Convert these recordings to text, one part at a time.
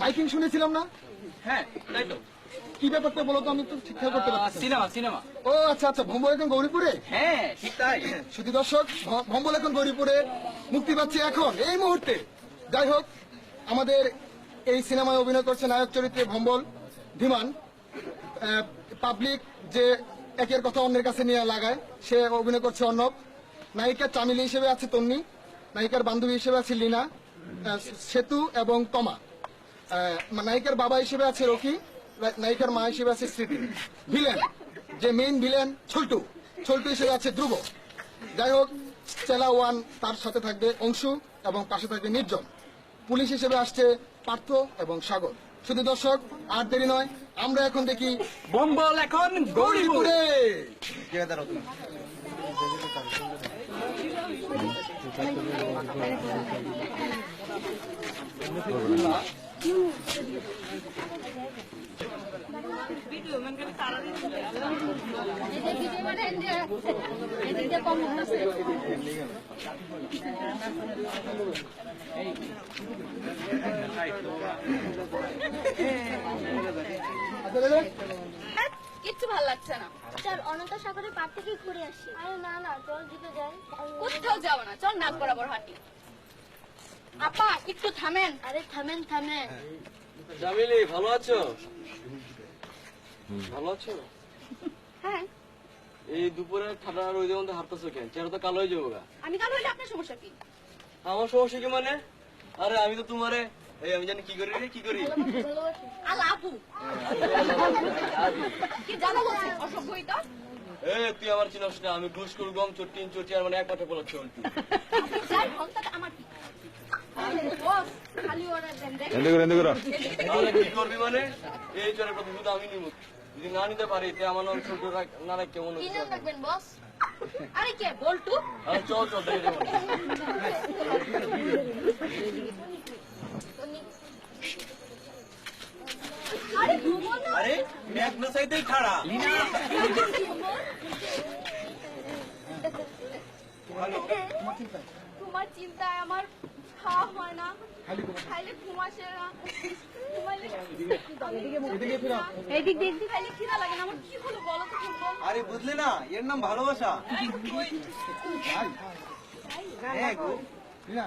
Miking শুনেছিলাম না? হ্যাঁ তাই তো। কি ব্যাপারটা বলো তো আমি তো ঠিক খেয়াল করতে পারছি সিনেমা সিনেমা। ও আচ্ছা আচ্ছা ভম্বল এখন গৌরীপুরে? হ্যাঁ ঠিক তাই। শুধু দর্শক ভম্বল এখন গৌরীপুরে। মুক্তি পাচ্ছে এখন এই মুহূর্তে। যাই হোক আমাদের এই সিনেমায় অভিনয় করছে নায়ক চরিত্রে ভম্বল ধীমান। পাবলিক যে একের কথা অন্যের কাছে নিয়ে লাগায় সে অভিনয় করছে অর্ণব। নায়িকার চামিলি হিসেবে আছে তন্নি। নায়িকার বান্ধবী হিসেবে আছে লীনা। সেতু এবং তমা। নায়িকার বাবা হিসেবে আছে রকি নায়িকার মা হিসেবে আছে স্মৃতি। ভিলেন যে মেইন ভিলেন ছল্টু। ছল্টু হিসেবে আছে ধ্রুব। যাই হোক চেলা ওয়ান তার সাথে থাকবে অংশু এবং পাশে থাকবে নির্জন। পুলিশ হিসেবে আসছে পার্থ এবং সাগর। শুধু দর্শক আর দেরি নয় আমরা এখন দেখি বম্বল এখন গৌরীপুরে। গৌরীপুরে। এদিকে কিচ্ছু ভালো লাগছে না। চল অনন্ত সাগরের পার থেকে ঘুরে আসি। আরে না না চল দিকে যাই। কোথাও যাব না চল নাক বরাবর হাঁটি। আপা একটু থামেন। আরে থামেন থামেন। জামিলি ভালো আছো? ভালো আছো? হ্যাঁ। এই দুপুরে ঠান্ডা রোদের মধ্যে হাঁটতেছো কেন? চেহারা তো কালো হয়ে যাব গা। আমি কাল হইলে আপনার সমস্যা কি? আমার সমস্যা কি মানে? আরে আমি তো তোমারে এই আমি জানি কি করি রে কি করি? ভালোবাসি আপু। কি জানো বলছি অসভ্যই এ তুই আমার চিনস না আমি ঘুষকুর গম চট্টিন চটি আর মানে এক মাঠে বলা চলতি যাই আমার যদি না নিতে পারি আমার নাম ছোট না কেমন রাখবেন বস আরে কে বলটু আরে চল চল আরে ভ্রমণ না আরে ব্যাগ নসাইতেই খাড়া তোমার চিন্তায় আমার খাওয়া হয় না। খাইলে ঘুম আসে না। ঘুমাইলে এদিকে ফিরো। এই দিক দিয়ে। খাইলে খিদা লাগে না আমার কি হলো বলো তো আরে বুঝলে না এর নাম ভালোবাসা। হ্যাঁ গো না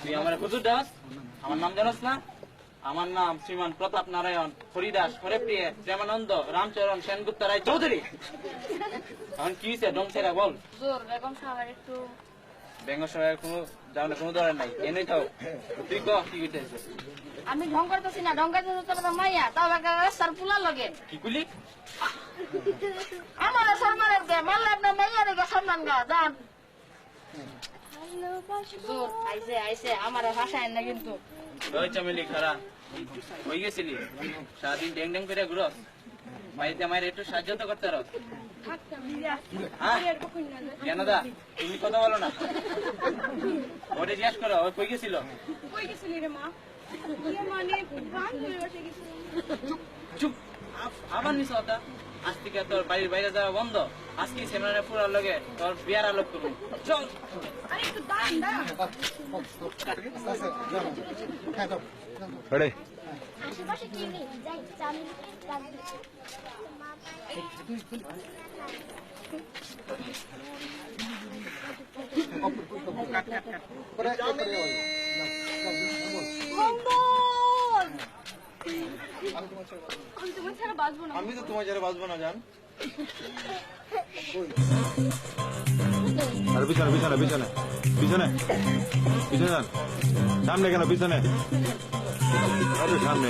তুই আমার হুজুর দাস আমার নাম জানাস না? আমার নাম শ্রীমান প্রতাপ নারায়ণ হরিদাস হরেপ্রিয় প্রেমানন্দ রামচরণ সেনগুপ্ত রায় চৌধুরী। এখন কি হয়েছে ডং সেরা বল। বেগম সাহেবের একটু। ব্যাঙ্গ সবাই কোনো যাওয়ার কোনো দরকার নাই। এনে থাও। তুই ক কি করতেছিস আমি ঢং করতেছি না ঢং করতেছি তো মাইয়া তাও একটা রাস্তার পুলা লগে। কি কুলি? আমার সম্মানের গে মারলে আপনার মাইয়া রেগে সম্মান গা যান। জোর আইসে আইসে আমার ভাষায় না কিন্তু। ওই চামেলি খারা হয়ে গেছিলি? সারাদিন ড্যাং ড্যাং করে ঘুরস। বাড়িতে আমার একটু সাহায্য তো করতে পারো। হ্যাঁ? কেন দা তুমি কথা বলো না। ওরে জিজ্ঞাসা করো ওই কই গেছিল? কই গেছিলি রে মা? ইয়ে মানে চুপ আবার ওটা? আজ থেকে তোর বাড়ির বাইরে যাওয়া বন্ধ আজকে সেমিনারে পুরার লগে তোর বিয়ার আলোক করব চল হ্যাঁ। আশেপাশে কি নেই যাই চামিলি চামিলি পরে এরপরে বল। না, যাও, যাও, বল। ভম্বল আমি তোমার ছাড়া বাঁচবো না। আমি তো তোমার যারা বাঁচবো না জান। আর পিছনে পিছনে পিছনে। পিছনে। পিছনে যান। সামনে কেন পিছনে? আরে সামনে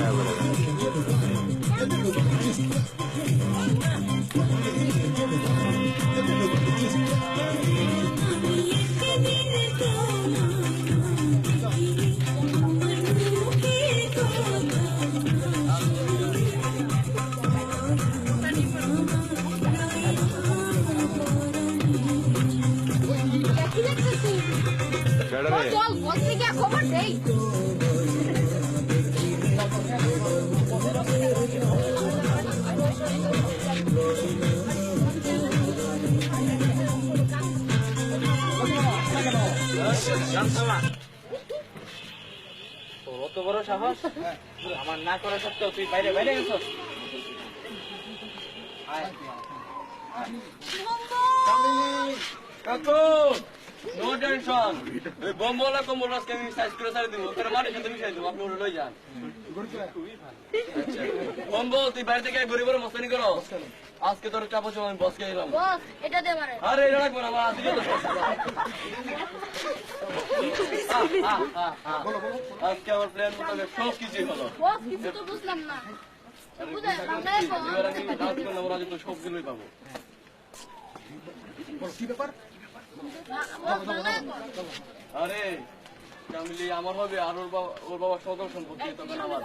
তোর অত বড় সাহস? আমার না করা সত্ত্বেও তুই বাইরে বাইরে গেছস নো টেনশন ওই বম্বলা কম্বল আজকে আমি সাইজ করে ছাড়ে দিব তোর মাটির সাথে মিশাই দিব আপনি ওটা লই যান বম্বল তুই বাইরে থেকে গরিবের মস্তানি করো আজকে তোর চাপা চাপা আমি বসকে এলাম বস এটা দে মারে আরে এটা রাখব না আমার আজকে তো আজকে আমার প্ল্যান মোতাবেক সব কিছুই হলো বস কিছু তো বুঝলাম না সবগুলোই পাবো কি ব্যাপার আরে ফ্যামিলি আমার হবে আর ওর বাবা ওর বাবা সকল সম্পত্তি তখন আমার।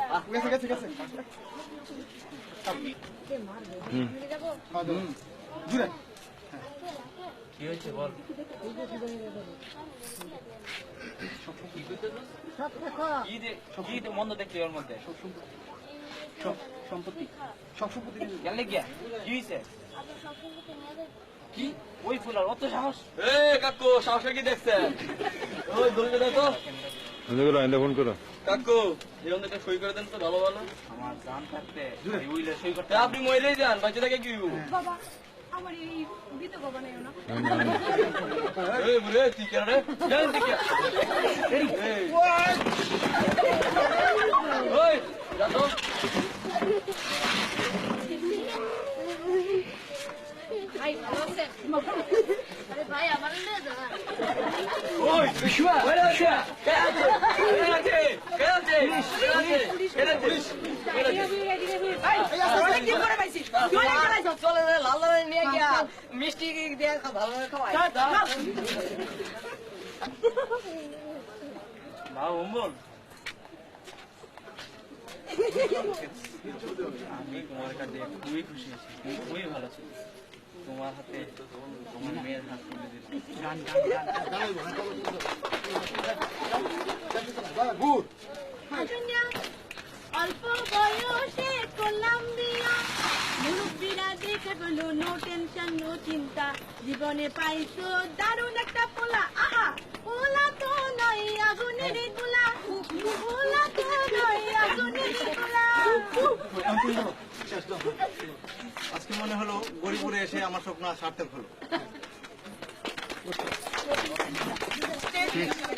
কি হয়েছে বল? কি মন্দ দেখলি ওর মধ্যে? সম্পত্তি। সব সম্পত্তি। গেল গিয়া কি হয়েছে কি? ওই ফুলার অত সাহস? এ কাকু সাহসে কি দেখছেন? ওই দলিল দেখো করো এনে ফোন করো। কাকু এই অন্ধটা সই করে দেন তো ভালো ভালো। আমার জান থাকতে এই উইলে সই করতে আপনি মরেই যান বাচ্চা থেকে কি বাবা আমার এই বিতে বাবা নাই না। এই বুড়ে তুই কেন রে? জান তুই কে? এই ওই যা তো মিষ্টি দিয়ে ভালো খাওয়াই মা অম্বল আমি তোমার কাছে খুবই খুশি আছি। খুবই ভালো ছিল তোমার হাতে তোমার মেয়ের হাত। তুলে দিলাম অল্প বয়সে করলাম বিয়া মুরব্বীরা দেখে বলো নো টেনশন নো চিন্তা। জীবনে পাইছো দারুণ একটা পোলা। আহা পোলা তো নয় আগুনের গোলা পোলা। তো নয় আগুনের গোলা আজকে মনে হলো গরিপুরে এসে আমার স্বপ্ন সার্থক হলো।